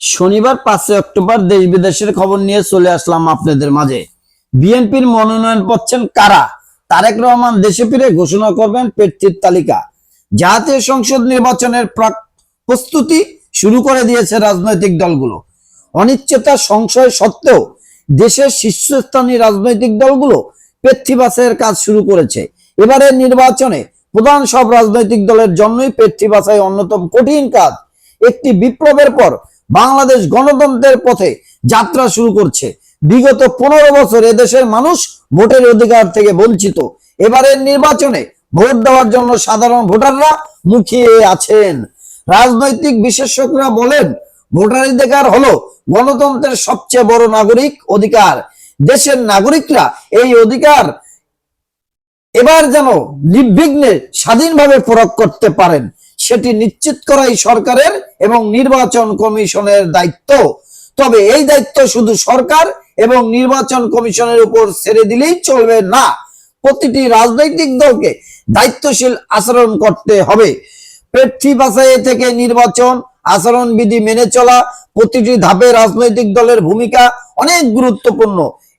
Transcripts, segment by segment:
শনিবার পাঁচই অক্টোবর দেশ বিদেশের খবর নিয়ে চলে আসলাম আপনাদের মাঝে। বিএনপির মনোনয়ন পাচ্ছেন কারা? তারেক রহমান দেশে ফিরে ঘোষণা করবেন প্রার্থীর তালিকা। জাতীয় সংসদ নির্বাচনের প্রস্তুতি শুরু করে দিয়েছে রাজনৈতিক দলগুলো। অনিশ্চয়তা সংশয় সত্ত্বেও দেশের শীর্ষস্থানীয় রাজনৈতিক দলগুলো প্রার্থী বাছাইয়ের কাজ শুরু করেছে। এবারের নির্বাচনে প্রধান সব রাজনৈতিক দলের জন্যই প্রার্থী বাছাই অন্যতম কঠিন কাজ। একটি বিপ্লবের পর বাংলাদেশ গণতন্ত্রের পথে যাত্রা শুরু করছে। বিগত পনেরো বছর এদেশের মানুষ ভোটের অধিকার থেকে বঞ্চিত। এবারের নির্বাচনে ভোট দেওয়ার জন্য সাধারণ ভোটাররা মুখিয়ে আছেন। রাজনৈতিক বিশেষজ্ঞরা বলেন ভোটাধিকার হলো গণতন্ত্রের সবচেয়ে বড় নাগরিক অধিকার। দেশের নাগরিকরা এই অধিকার এবার যেন নির্বিঘ্নে স্বাধীনভাবে প্রয়োগ করতে পারেন। সেটি নিশ্চিত করাই সরকারের এবং নির্বাচন কমিশনের দায়িত্ব। তবে এই দায়িত্ব শুধু সরকার এবং নির্বাচন কমিশনের উপর ছেড়ে দিলেই চলবে না। প্রতিটি রাজনৈতিক দলকে দায়িত্বশীল আচরণ করতে হবে। প্রার্থী বাছাই থেকে নির্বাচন আচরণ বিধি মেনে চলা, প্রতিটি ধাপে রাজনৈতিক দলের ভূমিকা অনেক গুরুত্বপূর্ণ।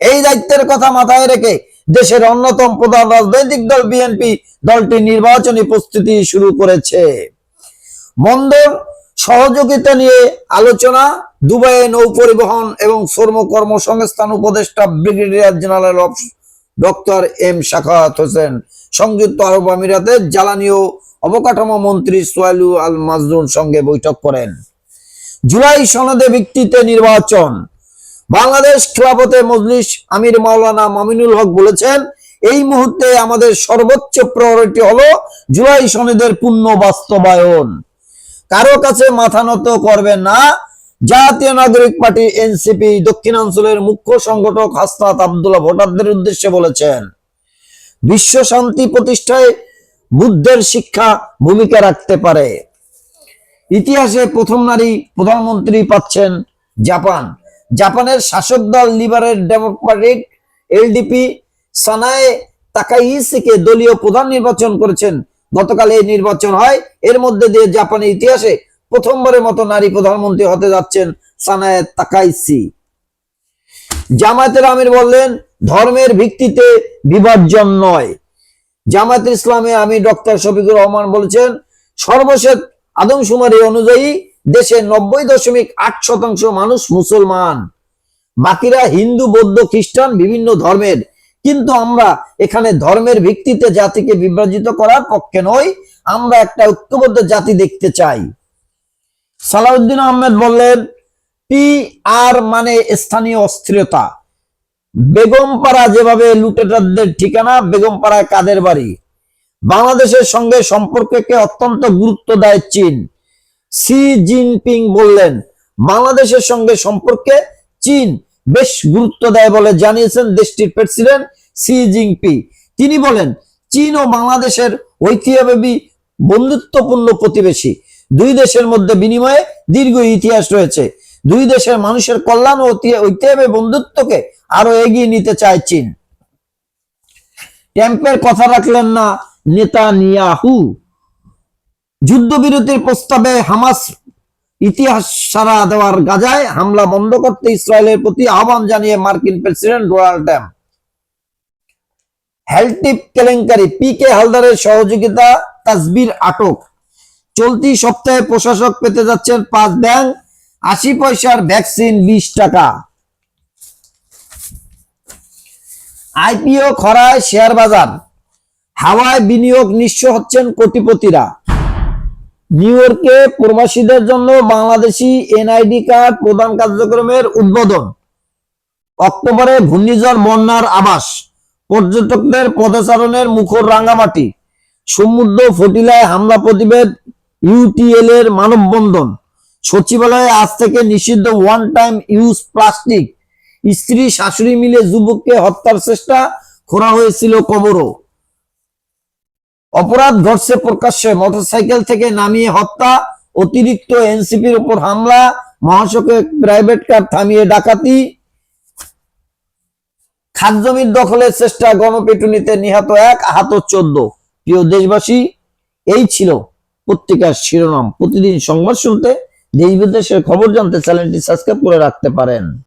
এই দায়িত্বের কথা মাথায় রেখে দেশের অন্যতম প্রধান রাজনৈতিক দল বিএনপি দলটি নির্বাচনী প্রস্তুতি শুরু করেছে। বন্দর সহযোগিতা নিয়ে আলোচনা, দুবাইয়ে নৌ পরিবহন এবং শ্রম কর্মসংস্থান উপদেষ্টা brigadier general of doctor M Sakhawat Hossain, সংযুক্ত আরব আমিরাতের জ্বালানি ও অবকাঠামো মন্ত্রী সোয়ালু আল মাজরুর সঙ্গে বৈঠক করেন। জুলাই সনদে ভিত্তিতে নির্বাচন। বাংলাদেশ খেলাফতে মজলিস আমির মাওলানা মামিনুল হক বলেছেন, এই মুহূর্তে আমাদের সর্বোচ্চ প্রায়োরিটি হলো জুলাই সনদের পূর্ণ বাস্তবায়ন। কারও কাছে মাথা নত করবে না। জাতীয় নাগরিক পার্টি এনসিপি দক্ষিণাঞ্চলের মুখ্য সংগঠক হাসনাত আবদুল্লাহ ভোটারদের উদ্দেশ্যে বলেছেন, বিশ্ব শান্তি প্রতিষ্ঠায় বুদ্ধের শিক্ষা ভূমিকা রাখতে পারে। ইতিহাসে প্রথম নারী প্রধানমন্ত্রী পাচ্ছেন জাপান। জাপানের শাসক দল লিবারেল ডেমোক্রেটিক এলডিপি সানায়ে তাকাইসিকে দলীয় প্রধান নির্বাচন করেছেন গতকাল এই নির্বাচন হয়। এর মধ্যে দিয়ে জাপানের ইতিহাসে প্রথমবারের মতো নারী প্রধানমন্ত্রী হতে যাচ্ছেন সানায়ে তাকাইসি। জামায়াতের আমির বললেন, ধর্মের ভিত্তিতে বিভাজন নয়। জামায়াত ইসলামে আমি ডক্টর শফিকুর রহমান বলেছেন, সর্বশেষ আদমশুমারি অনুযায়ী দেশে নব্বই দশমিক আট শতাংশ মানুষ মুসলমান। বাকিরা হিন্দু, বৌদ্ধ, খ্রিস্টান, বিভিন্ন ধর্মের কিন্তু আমরা এখানে ধর্মের ভিত্তিতে জাতিকে বিভাজিত করার পক্ষে নই, আমরা একটা ঐক্যবদ্ধ জাতি দেখতে চাই। সালাউদ্দিন আহমেদ বললেন, পি আর মানে স্থানীয় অস্থিরতা। বেগমপাড়া যেভাবে লুটেটারদের ঠিকানা, বেগমপাড়ায় কাদের বাড়ি? বাংলাদেশের সঙ্গে সম্পর্ককে অত্যন্ত গুরুত্ব দেয় চীন। সি জিনপিং বললেন, বাংলাদেশের সঙ্গে সম্পর্কে চীন বেশ গুরুত্ব দেয় বলে জানিয়েছেন দেশটির প্রেসিডেন্ট সি জিনপি। তিনি বলেন, চীন ও বাংলাদেশের ঐতিহ্যবাহী বন্ধুত্বপূর্ণ প্রতিবেশী। দুই দেশের মধ্যে বিনিময়ে দীর্ঘ ইতিহাস রয়েছে। দুই দেশের মানুষের কল্যাণ ও ঐতিহ্য- ঐতিহ্যবাহী বন্ধুত্বকে আরও এগিয়ে নিতে চায় চীন। ট্যাম্পের কথা রাখলেন না নেতা নিয়াহু যুদ্ধবিরতির প্রস্তাবে হামাস ইতিহাস সারা দেওয়ার গাজায় হামলা বন্ধ করতে ইসরায়েলের প্রতি আহ্বান জানিয়ে মার্কিন প্রেসিডেন্ট ডোনাল্ড ট্রাম্প। হেলটিপ কেলেঙ্কারি পি কে হালদারের সহযোগিতা, তাসবির আটক। চলতি সপ্তাহে প্রশাসক পেতে যাচ্ছেন পাঁচ ব্যাংক, আশি পয়সার ভ্যাকসিন বিশ টাকা। আইপিও খরায় শেয়ার বাজার। হাওয়ায় বিনিয়োগ নিঃস্ব হচ্ছেন কোটিপতিরা। নিউ ইয়র্কে প্রবাসীদের জন্য বাংলাদেশি এনআইডি কার্ড প্রদান কার্যক্রমের উদ্বোধন। অক্টোবরে ঘূর্ণিঝড়, বন্যার আবাস পর্যটকদের পদচারণের মুখর রাঙ্গামাটি সমুদ্র ফটিলায় হামলা প্রতিবেদ ইউটিএল এর মানববন্ধন। সচিবালয়ে আজ থেকে নিষিদ্ধ ওয়ান টাইম ইউজ প্লাস্টিক স্ত্রী, শাশুড়ি মিলে যুবককে হত্যার চেষ্টা করা হয়েছিল কবরও। অপরাধ ঘটছে প্রকাশ্যে। মোটরসাইকেল থেকে নামিয়ে হত্যা, অতিরিক্ত এনসিপির উপর হামলা, মহাসড়কে প্রাইভেট কার থামিয়ে ডাকাতি। খাদ জমির দখলের চেষ্টা, গণপিটুনিতে নিহত এক, আহত চোদ্দ। প্রিয় দেশবাসী, এই ছিল পত্রিকার শিরোনাম। প্রতিদিন সংবাদ শুনতে, দেশ বিদেশের খবর জানতে চ্যানেলটি সাবস্ক্রাইব করে রাখতে পারেন।